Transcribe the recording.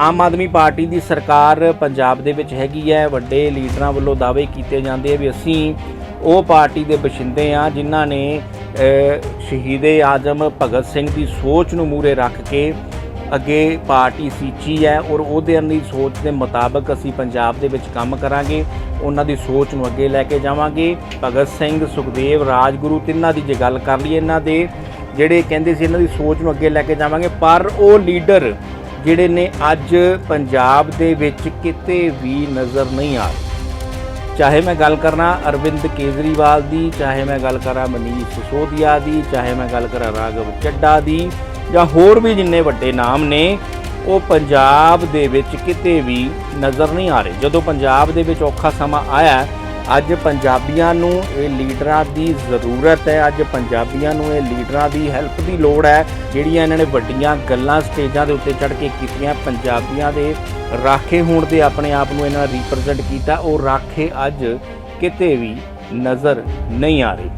Aam Aadmi party ਦੀ ਸਰਕਾਰ ਪੰਜਾਬ ਦੇ ਵਿੱਚ ਹੈਗੀ ਹੈ। ਵੱਡੇ ਲੀਡਰਾਂ ਵੱਲੋਂ ਦਾਅਵੇ ਕੀਤੇ ਜਾਂਦੇ ਆ ਵੀ ਅਸੀਂ ਉਹ ਪਾਰਟੀ ਦੇ ਬਸ਼ਿੰਦੇ ਆ ਜਿਨ੍ਹਾਂ ਨੇ ਅ, ਸ਼ਹੀਦੇ ਆਜ਼ਮ ਭਗਤ ਸਿੰਘ ਦੀ ਸੋਚ ਨੂੰ ਮੂਰੇ ਰੱਖ ਕੇ ਅੱਗੇ ਪਾਰਟੀ ਸੀਚੀ ਹੈ ਔਰ ਉਹਦੇ ਦੀ ਸੋਚ ਦੇ ਮੁਤਾਬਕ ਅਸੀਂ ਪੰਜਾਬ ਦੇ ਵਿੱਚ ਕੰਮ ਕਰਾਂਗੇ। ਉਹਨਾਂ ਦੀ ਸੋਚ ਨੂੰ ਅੱਗੇ ਲੈ ਕੇ ਜਾਵਾਂਗੇ। ਭਗਤ ਸਿੰਘ ਸੁਖਦੇਵ ਰਾਜਗੁਰੂ ਤਿੰਨਾਂ ਦੀ ਜੇ ਗੱਲ ਕਰ ਲਈਏ ਇਹਨਾਂ ਦੇ ਜਿਹੜੇ ਕਹਿੰਦੇ ਸੀ ਇਹਨਾਂ ਦੀ ਸੋਚ ਨੂੰ ਅੱਗੇ ਲੈ ਕੇ ਜਾਵਾਂਗੇ। ਪਰ ਉਹ ਲੀਡਰ ਜਿਹੜੇ ਨੇ ਅੱਜ ਪੰਜਾਬ ਦੇ ਵਿੱਚ ਕਿਤੇ ਵੀ ਨਜ਼ਰ ਨਹੀਂ ਆ ਰਹੇ। ਚਾਹੇ ਮੈਂ ਗੱਲ ਕਰਾਂ ਅਰਵਿੰਦ ਕੇਜਰੀਵਾਲ ਦੀ, ਚਾਹੇ ਮੈਂ ਗੱਲ ਕਰਾਂ ਮਨੀਸ਼ ਸਿਸੋਦੀਆ ਦੀ, ਚਾਹੇ ਮੈਂ ਗੱਲ ਕਰਾਂ ਰਾਘਵ ਚੱਡਾ ਦੀ, ਜਾਂ ਹੋਰ ਵੀ ਜਿੰਨੇ ਵੱਡੇ ਨਾਮ ਨੇ, ਉਹ ਪੰਜਾਬ ਦੇ ਵਿੱਚ ਕਿਤੇ ਵੀ ਨਜ਼ਰ ਨਹੀਂ ਆ ਰਹੇ। ਜਦੋਂ ਪੰਜਾਬ ਦੇ ਵਿੱਚ ਔਖਾ ਸਮਾਂ ਆਇਆ ਅੱਜ ਪੰਜਾਬੀਆਂ ਨੂੰ ਇਹ ਲੀਡਰਾਂ ਦੀ ਜ਼ਰੂਰਤ ਹੈ, ਅੱਜ ਪੰਜਾਬੀਆਂ ਨੂੰ ਇਹ ਲੀਡਰਾਂ ਦੀ ਹੈਲਪ ਦੀ ਲੋੜ ਹੈ, ਜਿਹੜੀਆਂ ਇਹਨਾਂ ਨੇ ਵੱਡੀਆਂ ਗੱਲਾਂ ਸਟੇਜਾਂ ਦੇ ਉੱਤੇ ਚੜ੍ਹ ਕੇ ਕੀਤੀਆਂ, ਪੰਜਾਬੀਆਂ ਦੇ ਰਾਖੇ ਹੋਣ ਦੇ ਆਪਣੇ ਆਪ ਨੂੰ ਇਹਨਾਂ ਰਿਪਰੈਜ਼ੈਂਟ ਕੀਤਾ, ਉਹ ਰਾਖੇ ਅੱਜ ਕਿਤੇ ਵੀ ਨਜ਼ਰ ਨਹੀਂ ਆ ਰਹੇ।